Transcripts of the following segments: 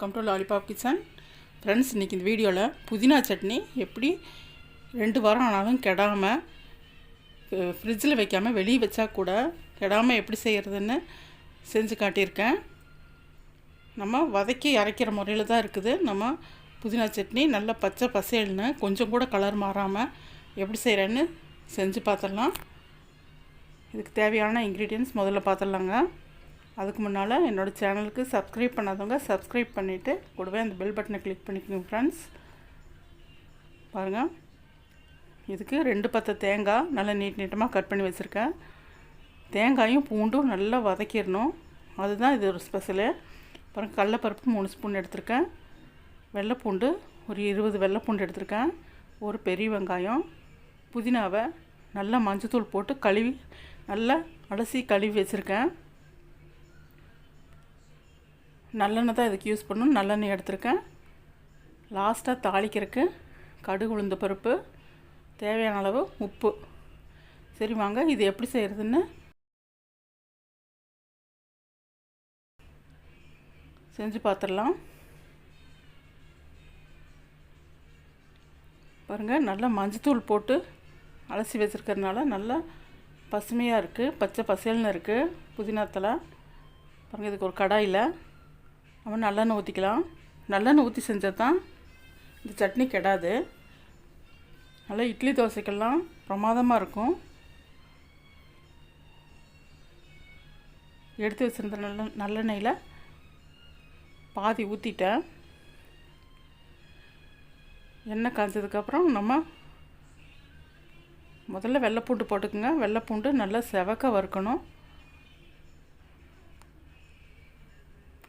Welcome to lollipop kitchen friends இன்றைக்கி இந்த வீடியோவில் புதினா சட்னி எப்படி ரெண்டு வாரம் ஆனாலும் கெடாமல் ஃப்ரிட்ஜில் வைக்காமல் வெளியே வச்சா கூட கெடாமல் எப்படி செய்கிறதுன்னு செஞ்சு காட்டியிருக்கேன். நம்ம வதக்கி அரைக்கிற முறையில் தான் இருக்குது. நம்ம புதினா சட்னி நல்லா பச்சை பசேல்னு கொஞ்சம் கூட கலர் மாறாமல் எப்படி செய்கிறேன்னு செஞ்சு பார்த்துடலாம். இதுக்கு தேவையான இன்க்ரீடியன்ஸ் முதல்ல பார்த்துடலாங்க. அதுக்கு முன்னால் என்னோடய சேனலுக்கு சப்ஸ்கிரைப் பண்ணாதவங்க சப்ஸ்கிரைப் பண்ணிவிட்டு கூடவே அந்த பெல் பட்டனை கிளிக் பண்ணிக்கோங்க ஃப்ரெண்ட்ஸ் பாருங்கள் இதுக்கு ரெண்டு பத்து தேங்காய் நல்லா நீட் நீட்டமாக கட் பண்ணி வச்சுருக்கேன். தேங்காயும் பூண்டும் நல்லா வதக்கிடணும். அதுதான் இது ஒரு ஸ்பெஷலு அப்புறம் கடலப்பருப்பு மூணு ஸ்பூன் எடுத்திருக்கேன். வெள்ளைப்பூண்டு ஒரு இருபது வெள்ளைப்பூண்டு எடுத்திருக்கேன். ஒரு பெரிய வெங்காயம் புதினாவை நல்லா மஞ்சத்தூள் போட்டு கழுவி நல்லா அலசி கழுவி வச்சுருக்கேன். நல்லெண்ணெய் தான் இதுக்கு யூஸ் பண்ணணும். நல்லெண்ணெய் எடுத்திருக்கேன். லாஸ்ட்டாக தாளிக்கிறதுக்கு கடுகு உளுந்த பருப்பு தேவையான அளவு உப்பு. சரி வாங்க. இது எப்படி செய்கிறதுன்னு செஞ்சு பார்த்துடலாம் பாருங்கள் நல்லா மஞ்சத்தூள் போட்டு அலசி வச்சுருக்கறனால நல்லா பசுமையாக இருக்குது பச்சை பசேல்னு இருக்குது புதினாத்தில். பாருங்கள் இதுக்கு ஒரு கடாயில் நம்ம நல்லெண்ணெய் ஊற்றிக்கலாம் நல்லெண்ணெய் ஊற்றி செஞ்சால் தான் இந்த சட்னி கெடாது. நல்லா இட்லி தோசைக்கெல்லாம் பிரமாதமாக இருக்கும். எடுத்து வச்சுருந்த நல்ல நல்லெண்ணெயில் பாதி ஊற்றிட்டேன் எண்ணெய் காய்ச்சதுக்கப்புறம் நம்ம முதல்ல வெள்ளைப்பூண்டு போட்டுக்கோங்க. வெள்ளைப்பூண்டு நல்லா செவக்க வறுக்கணும்.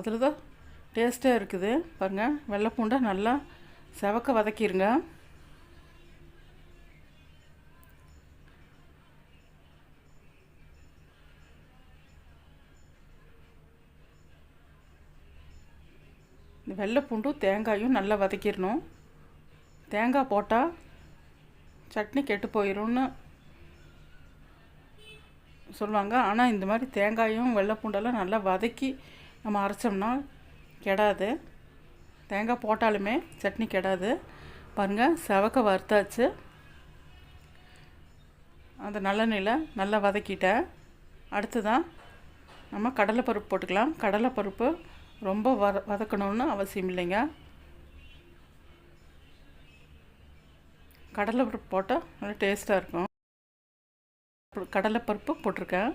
அதில் தான் டேஸ்ட்டாக இருக்குது. பாருங்கள் வெள்ளை பூண்டை நல்லா செவக்க வதக்கிடுங்க இந்த வெள்ளை பூண்டும் தேங்காயும் நல்லா வதக்கிடணும். தேங்காய் போட்டால் சட்னி கெட்டு போயிடும்னு சொல்லுவாங்க. ஆனால் இந்த மாதிரி தேங்காயும் வெள்ளை பூண்டெல்லாம் நல்லா வதக்கி நம்ம அரைச்சோம்னா கெடாது. தேங்காய் போட்டாலுமே சட்னி கெடாது. பாருங்கள் செவக்க வறுத்தாச்சு. அந்த நல்லெண்ணெயில் நல்லா வதக்கிட்டேன். அடுத்துதான் நம்ம கடலைப்பருப்பு போட்டுக்கலாம். கடலைப்பருப்பு ரொம்ப வத வதக்கணும்னு அவசியம் இல்லைங்க. கடலைப்பருப்பு போட்டால் நல்லா டேஸ்ட்டாக இருக்கும். கடலைப்பருப்பு போட்டிருக்கேன்.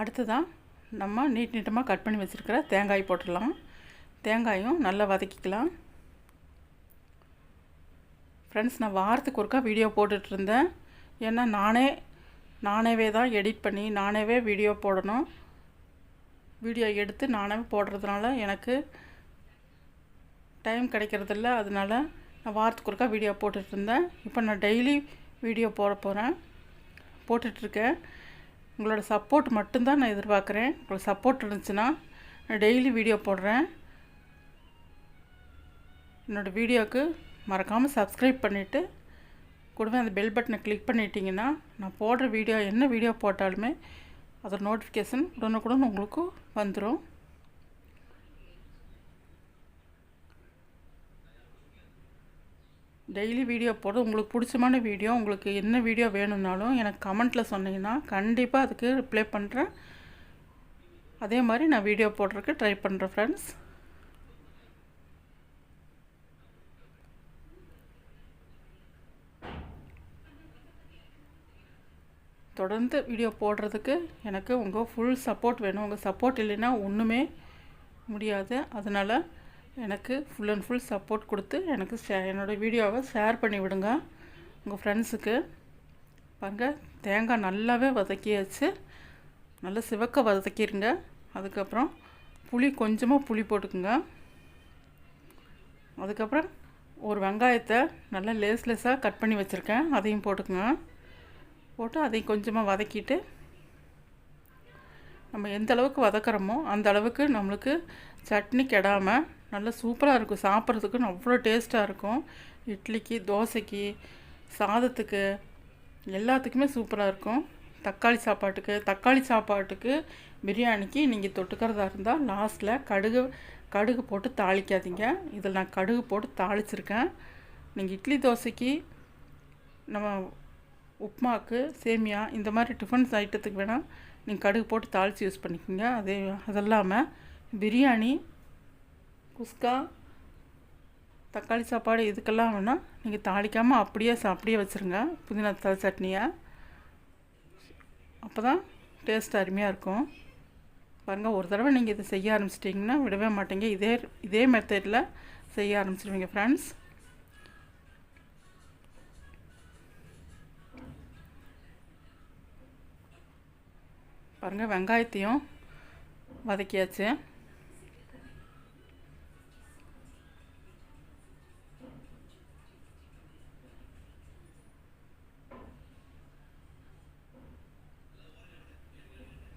அடுத்ததான் நம்ம நீட் நீட்டமாக கட் பண்ணி வச்சுருக்கிற தேங்காய் போட்டுடலாம். தேங்காயும் நல்லா வதக்கிக்கலாம். ஃப்ரெண்ட்ஸ் நான் வாரத்துக்கு ஒருக்கா வீடியோ போட்டுட்ருந்தேன் ஏன்னா நானே நானேவே தான் எடிட் பண்ணி நானேவே வீடியோ போடணும். வீடியோ எடுத்து நானே போடுறதுனால எனக்கு டைம் கிடைக்கிறதில்ல. அதனால நான் வாரத்துக்கு ஒருக்கா வீடியோ போட்டுட்ருந்தேன் இப்போ நான் டெய்லி வீடியோ போட போகிறேன் போட்டுட்ருக்கேன் உங்களோட சப்போர்ட் மட்டும்தான் நான் எதிர்பார்க்குறேன். உங்களுக்கு சப்போர்ட் இருந்துச்சுன்னா நான் டெய்லி வீடியோ போடுறேன். என்னோடய வீடியோவுக்கு மறக்காமல் சப்ஸ்கிரைப் பண்ணிவிட்டு கூடவே அந்த பெல் பட்டனை கிளிக் பண்ணிட்டீங்கன்னா நான் போடுற வீடியோ என்ன வீடியோ போட்டாலுமே அதோட நோட்டிஃபிகேஷன் உடனுக்குடன் உங்களுக்கு வந்துடும் டெய்லி வீடியோ போடுறது. உங்களுக்கு பிடிச்சமான வீடியோ உங்களுக்கு என்ன வீடியோ வேணும்னாலும் எனக்கு கமெண்ட்டில் சொன்னீங்கன்னா கண்டிப்பாக அதுக்கு ரிப்ளை பண்ணுறேன் அதே மாதிரி நான் வீடியோ போடுறதுக்கு ட்ரை பண்ணுறேன் ஃப்ரெண்ட்ஸ் தொடர்ந்து வீடியோ போடுறதுக்கு எனக்கு உங்கள் ஃபுல் சப்போர்ட் வேணும். உங்கள் சப்போர்ட் இல்லைன்னா ஒன்றுமே முடியாது. அதனால் எனக்கு ஃபுல் அண்ட் ஃபுல் சப்போர்ட் கொடுத்து எனக்கு என்னோடய வீடியோவை ஷேர் பண்ணி விடுங்க. உங்கள் ஃப்ரெண்ட்ஸுக்கு பாருங்கள் தேங்காய் நல்லாவே வதக்கியாச்சு. நல்லா சிவக்க வதக்கிடுங்க அதுக்கப்புறம் புளி கொஞ்சமாக புளி போட்டுக்குங்க. அதுக்கப்புறம் ஒரு வெங்காயத்தை நல்லா லேஸ் லேஸாக கட் பண்ணி வச்சுருக்கேன். அதையும் போட்டுக்குங்க. போட்டு அதையும் கொஞ்சமாக வதக்கிட்டு நம்ம எந்த அளவுக்கு வதக்கிறோமோ அந்த அளவுக்கு நம்மளுக்கு சட்னி கெடாமல் நல்லா சூப்பராக இருக்கும். சாப்பிட்றதுக்கு அவ்வளோ டேஸ்ட்டாக இருக்கும். இட்லிக்கு தோசைக்கு சாதத்துக்கு எல்லாத்துக்குமே சூப்பராக இருக்கும். தக்காளி சாப்பாட்டுக்கு தக்காளி சாப்பாட்டுக்கு பிரியாணிக்கு நீங்கள் தொட்டுக்கிறதா இருந்தால் லாஸ்ட்டில் கடுகு கடுகு போட்டு தாளிக்காதீங்க. இதில் நான் கடுகு போட்டு தாளிச்சிருக்கேன். நீங்கள் இட்லி தோசைக்கு நம்ம உப்மாக்கு சேமியா இந்த மாதிரி டிஃபன்ஸ் ஐட்டத்துக்கு வேணால் நீங்கள் கடுகு போட்டு தாளித்து யூஸ் பண்ணிக்கோங்க. அதே அது இல்லாமல் பிரியாணி குஸ்கா தக்காளி சாப்பாடு இதுக்கெல்லாம் வேணால் நீங்கள் தாளிக்காமல் அப்படியே அப்படியே வச்சுருங்க. புதினா தலை சட்னியை. அப்போ தான் டேஸ்ட் அருமையாக இருக்கும். பாருங்கள் ஒரு தடவை நீங்கள் இதை செய்ய ஆரம்பிச்சிட்டிங்கன்னா விடவே மாட்டீங்க. இதே இதே மெத்தடில் செய்ய ஆரம்பிச்சிடுவீங்க ஃப்ரெண்ட்ஸ் பாருங்கள் வெங்காயத்தையும் வதக்கியாச்சு.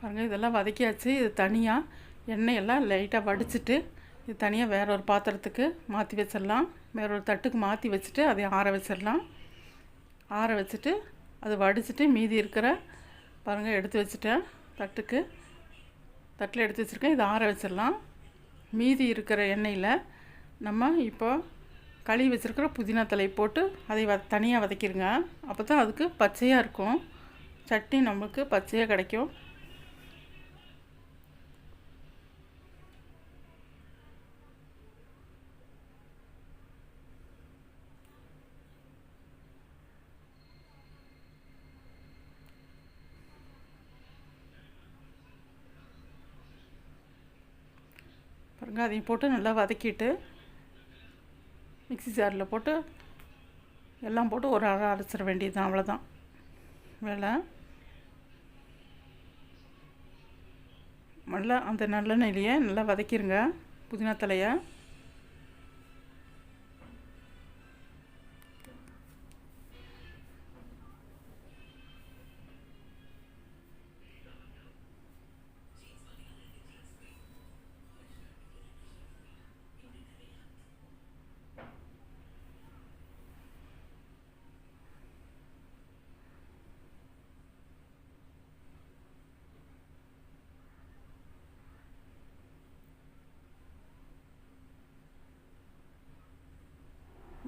பாருங்கள் இதெல்லாம் வதக்கியாச்சு. இது தனியாக எண்ணெயெல்லாம் லைட்டாக வடிச்சிட்டு இது தனியாக வேற ஒரு பாத்திரத்துக்கு மாற்றி வச்சிடலாம். வேற ஒரு தட்டுக்கு மாற்றி வச்சுட்டு அதை ஆற வச்சிடலாம். ஆற வச்சுட்டு அது வடிச்சிட்டு மீதி இருக்கிற பாருங்கள் எடுத்து வச்சுட்டேன் தட்டுக்கு. தட்டில் எடுத்து வச்சுருக்கேன் இதை ஆற வச்சிடலாம். மீதி இருக்கிற எண்ணெயில் நம்ம இப்போ கழுவி வச்சுருக்கிற புதினா தலை போட்டு அதை வ தனியாக வதக்கிடுங்க அப்போ தான் அதுக்கு பச்சையாக இருக்கும். சட்னி நம்மளுக்கு பச்சையாக கிடைக்கும். பாருங்க அதையும் போட்டு நல்லா வதக்கிட்டு மிக்ஸி ஜாரில் போட்டு எல்லாம் போட்டு ஒரு அரை அரைச்சிட வேண்டியது தான் அவ்வளோதான் வேலை நல்லா அந்த நல்லெண்ணெயிலேயே நல்லா வதக்கிடுங்க புதினா தலையை.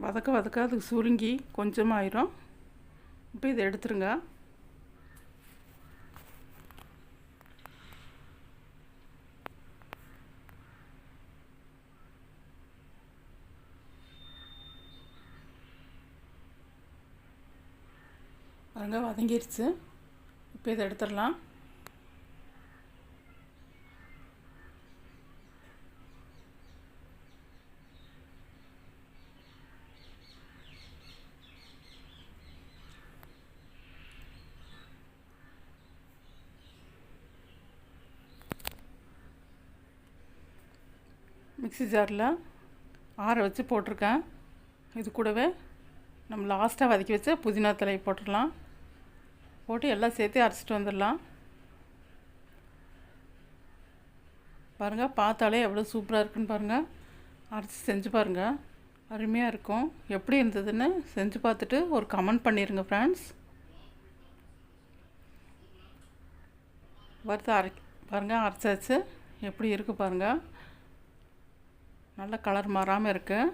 வதக்க வதக்க அது சுருங்கி கொஞ்சமாயிரும். இப்போ இதை எடுத்துருங்க. பாருங்க வதங்கிருச்சு. இப்போ இதை எடுத்துடலாம். மிக்ஸி ஜாரில் ஆற வச்சு போட்டிருக்கேன். இது கூடவே நம்ம லாஸ்ட்டாக வதக்கி வச்ச புதினா தலை போட்டுடலாம். போட்டு எல்லாம் சேர்த்து அரைச்சிட்டு வந்துடலாம். பாருங்கள் பார்த்தாலே எவ்வளோ சூப்பராக இருக்குன்னு பாருங்கள் அரைச்சி செஞ்சு பாருங்கள் அருமையாக இருக்கும். எப்படி இருந்ததுன்னு செஞ்சு பார்த்துட்டு ஒரு கமெண்ட் பண்ணிடுங்க ஃப்ரெண்ட்ஸ் வறுத்து அரை பாருங்கள் அரைச்சாச்சு. எப்படி இருக்குது பாருங்கள் நல்ல கலர் மாறாமல் இருக்குது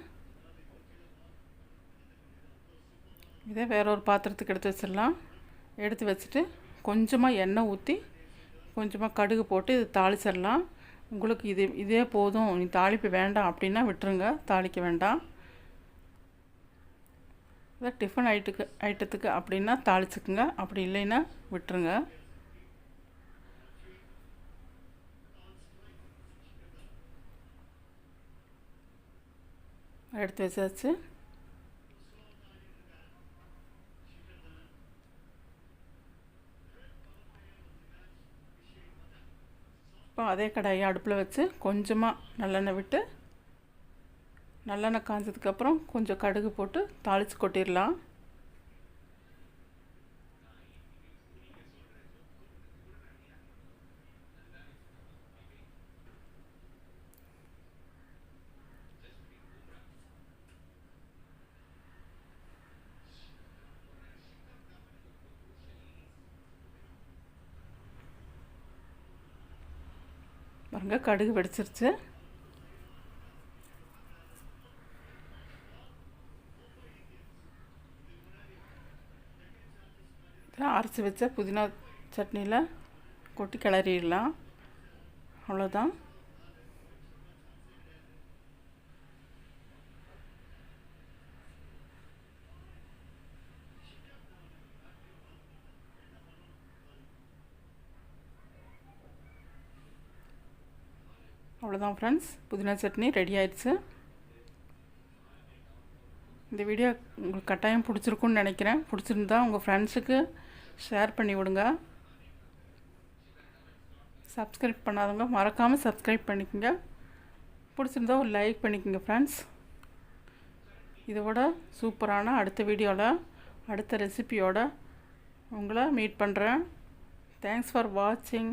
இதே வேற ஒரு பாத்திரத்துக்கு எடுத்து வச்சிடலாம். எடுத்து வச்சுட்டு கொஞ்சமாக எண்ணெய் ஊற்றி கொஞ்சமாக கடுகு போட்டு இது தாளிச்சிடலாம். உங்களுக்கு இது இதே போதும். நீ தாளிப்பு வேண்டாம் அப்படின்னா விட்டுருங்க. தாளிக்க வேண்டாம். இதை டிஃபன் ஐட்டுக்கு ஐட்டத்துக்கு அப்படின்னா தாளிச்சுக்குங்க. அப்படி இல்லைன்னா விட்டுருங்க. எடுத்து வச்சாச்சு இப்போ அதே கடாயை அடுப்பில் வச்சு கொஞ்சமாக நல்லெண்ணெய் விட்டு நல்லெண்ணெய் காஞ்சதுக்கப்புறம் கொஞ்சம் கடுகு போட்டு தாளித்து கொட்டிடலாம். பாருங்கள் கடுகு வெடிச்சிருச்சு. இதெல்லாம் அரைச்சி வச்ச புதினா சட்னியில் கொட்டி கிளறிடலாம். அவ்வளோதான் அவ்வளோதான் ஃப்ரெண்ட்ஸ் புதினா சட்னி ரெடி ஆயிடுச்சு. இந்த வீடியோ உங்களுக்கு கட்டாயம் பிடிச்சிருக்குன்னு நினைக்கிறேன். பிடிச்சிருந்தா உங்கள் ஃப்ரெண்ட்ஸுக்கு ஷேர் பண்ணி விடுங்க. சப்ஸ்கிரைப் பண்ணாதவங்க மறக்காமல் சப்ஸ்கிரைப் பண்ணிக்கோங்க. பிடிச்சிருந்தா ஒரு லைக் பண்ணிக்கோங்க ஃப்ரெண்ட்ஸ் இதோட சூப்பரான அடுத்த வீடியோவில் அடுத்த ரெசிபியோட உங்களை மீட் பண்ணுறேன் தேங்க்ஸ் ஃபார் வாட்சிங்